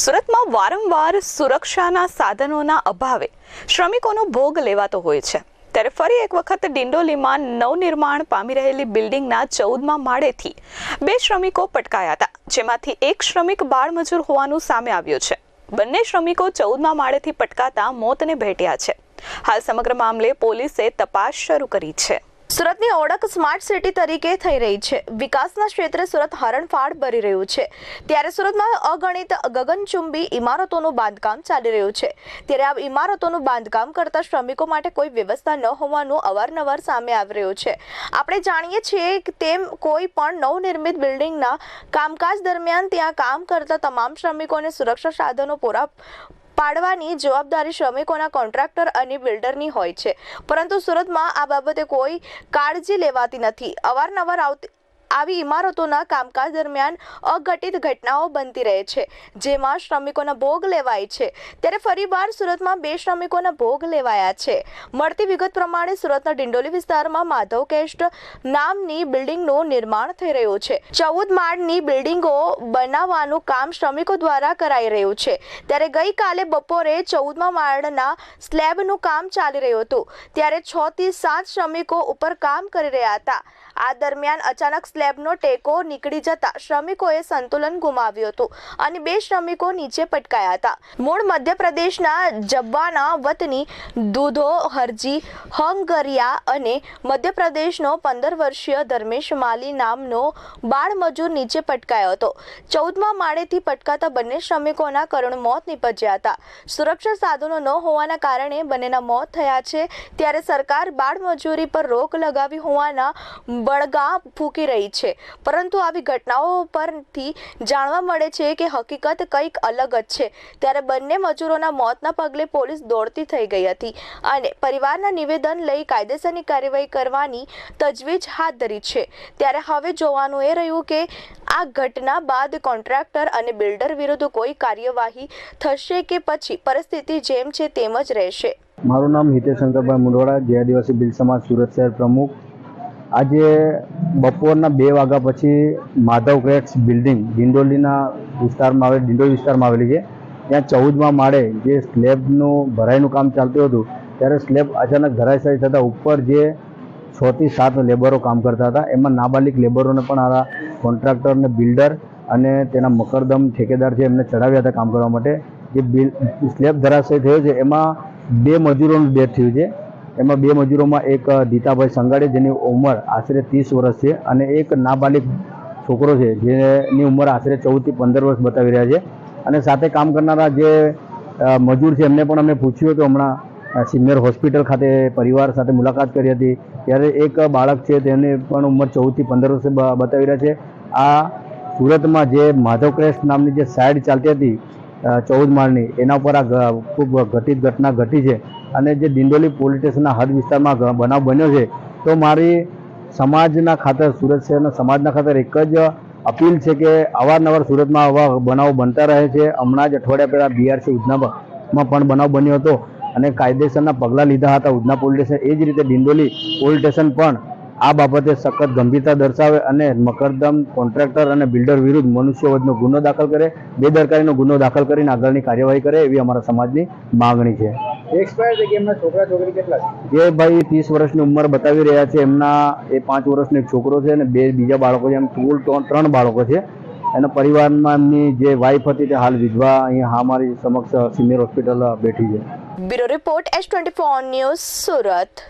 સુરતમાં વારંવાર સુરક્ષાના સાધનોના અભાવે શ્રમિકોનો ભોગ લેવાતો હોય છે. ત્યારે ફરી એક વખત ડિંડોલીમાં નવનિર્માણ પામી રહેલી બિલ્ડિંગના ચૌદમાં માળેથી બે શ્રમિકો પટકાયા હતા, જેમાંથી એક શ્રમિક બાળમજૂર હોવાનું સામે આવ્યું છે. બંને શ્રમિકો ચૌદમાં માળેથી પટકાતા મોતને ભેટ્યા છે. હાલ સમગ્ર મામલે પોલીસે તપાસ શરૂ કરી છે. સુરતની ઓળખ સ્માર્ટ સિટી તરીકે થઈ રહી છે. વિકાસના ક્ષેત્રે સુરત હરણફાળ ભરી રહ્યું છે. ત્યારે સુરતમાં અગણિત ગગનચુંબી ઇમારતોનું બાંધકામ ચાલી રહ્યું છે. ત્યારે આ ઇમારતોનું બાંધકામ કરતા શ્રમિકો માટે કોઈ વ્યવસ્થા ન હોવાનું અવારનવાર સામે આવી રહ્યું છે. આપણે જાણીએ છીએ કે તેમ કોઈ પણ નવનિર્મિત બિલ્ડિંગના કામકાજ દરમિયાન ત્યાં કામ કરતા તમામ શ્રમિકોને સુરક્ષા સાધનો પૂરા પાડવાની જવાબદારી શ્રમિકોના કોન્ટ્રાક્ટર અને બિલ્ડરની હોય છે. પરંતુ સુરતમાં આ બાબતે કોઈ કાળજી લેવાતી નથી. અવારનવાર આવતી આવી ઇમારતોના કામકાજ દરમિયાન અઘટિત ઘટનાઓ બનતી રહે છે, જેમાં શ્રમિકોના ભોગ લેવાય છે. ત્યારે ફરીવાર સુરતમાં બે શ્રમિકોના ભોગ લેવાયા છે. મળતી વિગત પ્રમાણે સુરતના ડિંડોલી વિસ્તારમાં માધવ કેસ્ટ નામની બિલ્ડિંગનું નિર્માણ થઈ રહ્યું છે. ચૌદ માળની બિલ્ડિંગો બનાવવાનું કામ શ્રમિકો દ્વારા કરાઈ રહ્યું છે. ત્યારે ગઈકાલે બપોરે ચૌદમા માળના સ્લેબનું કામ ચાલી રહ્યું હતું. ત્યારે છ થી સાત શ્રમિકો ઉપર કામ કરી રહ્યા હતા. આ દરમિયાન અચાનક સ્લેબનો ટેકો નીકળી જતા શ્રમિકોએ સંતુલન ગુમાવ્યું હતું અને બે શ્રમિકો નીચે પટકાયા હતા. મૂળ મધ્યપ્રદેશના જબ્બાના વતની દૂધો, હરજી, હંગરિયા અને મધ્યપ્રદેશનો પંદર વર્ષીય ધર્મેશ માલી નામનો બાળ મજૂર નીચે પટકાયો હતો. ચૌદમા માળેથી પટકાતા બંને શ્રમિકોના કરુણ મોત નીપજ્યા હતા. સુરક્ષા સાધનો ન હોવાના કારણે બંનેના મોત થયા છે. ત્યારે સરકાર બાળ મજૂરી પર રોક લગાવી હોવાના બળગા ફૂંકી રહી છે. પરંતુ આવી ઘટનાઓ પરથી જાણવા મળે છે કે હકીકત કંઈક અલગ જ છે. ત્યારે બંને મજૂરોના મોતના પગલે પોલીસ દોડતી થઈ ગઈ હતી અને પરિવારના નિવેદન લઈ કાયદેસરની કાર્યવાહી કરવાની તજવીજ હાથ ધરી છે. ત્યારે હવે જોવાનું એ રહ્યું કે આ ઘટના બાદ કોન્ટ્રાક્ટર અને બિલ્ડર વિરુદ્ધ કોઈ કાર્યવાહી થશે કે પછી પરિસ્થિતિ જેમ છે તેમ જ રહેશે. મારું નામ હિતેશ શંકરભાઈ મુંડવાડા જે આદિવાસી બિલ સમાજ સુરત શહેર પ્રમુખ. આજે બપોરના બે વાગ્યા પછી માધવ ક્રેટ્સ બિલ્ડિંગ ડિંડોલીના વિસ્તારમાં આવેલી ડિંડોલી વિસ્તારમાં આવેલી છે. ત્યાં ચૌદમાં માળે જે સ્લેબનું ભરાઈનું કામ ચાલતું હતું, ત્યારે સ્લેબ અચાનક ધરાશાયી થતાં ઉપર જે છથી સાત લેબરો કામ કરતા હતા. એમાં નાબાલિક લેબરોને પણ આ કોન્ટ્રાક્ટરને બિલ્ડર અને તેના મકરદમ ઠેકેદાર છે એમને ચડાવ્યા હતા કામ કરવા માટે. જે બિલ સ્લેબ ધરાશય થયો છે, એમાં બે મજૂરોનું ડેથ થયું છે. એમાં બે મજૂરોમાં એક દીતાભાઈ સંગાડે, જેની ઉંમર આશરે ત્રીસ વર્ષ છે, અને એક નાબાલિક છોકરો છે, જેની ઉંમર આશરે ચૌદથી પંદર વર્ષ બતાવી રહ્યા છે. અને સાથે કામ કરનારા જે મજૂર છે, એમને પણ અમે પૂછ્યું હતું હમણાં સિનિયર હોસ્પિટલ ખાતે પરિવાર સાથે મુલાકાત કરી હતી. ત્યારે એક બાળક છે, તેની પણ ઉંમર ચૌદથી પંદર વર્ષે બતાવી રહ્યા છે. આ સુરતમાં જે માધવ ક્રેસ્ટ નામની જે સાઇડ ચાલતી હતી ચૌદ માળની, એના ઉપર આ ખૂબ ઘટિત ઘટના ઘટી છે. અને જે દિંડોલી પોલીસ સ્ટેશનના હદ વિસ્તારમાં બનાવ બન્યો છે, તો મારી સમાજના ખાતર સુરત શહેરના સમાજના ખાતર એક જ અપીલ છે કે અવારનવાર સુરતમાં આવા બનાવો બનતા રહે છે. હમણાં જ અઠવાડિયા પહેલાં બીઆરસી ઉધનામાં પણ બનાવ બન્યો હતો અને કાયદેસરના પગલાં લીધા હતા ઉધના પોલીસ સ્ટેશન. એ જ રીતે દિંડોલી પોલીસ સ્ટેશન પણ આ બાબતે સખત ગંભીરતા દર્શાવે અને મકરદમ કોન્ટ્રાક્ટર અને બિલ્ડર વિરુદ્ધ મનુષ્યવધનો ગુનો દાખલ કરે, બેદરકારીનો ગુનો દાખલ કરીને આગળની કાર્યવાહી કરે એવી અમારા સમાજની માગણી છે. એક્સપાયર થઈ ગયા એમના છોકરા છોકરી કેટલા છે? જે ભાઈ ત્રીસ વર્ષની ઉંમર બતાવી રહ્યા છે. એમના એ પાંચ વર્ષનો એક છોકરો છે અને બે બીજા બાળકો છે. એમ કુલ ત્રણ ત્રણ બાળકો છે. એના પરિવારમાં એમની જે વાઈફ હતી તે હાલ વિધવા અહીંયા હા મારી સમક્ષ સિનિયર હોસ્પિટલ બેઠી છે. Bureau report S twenty four news Surat.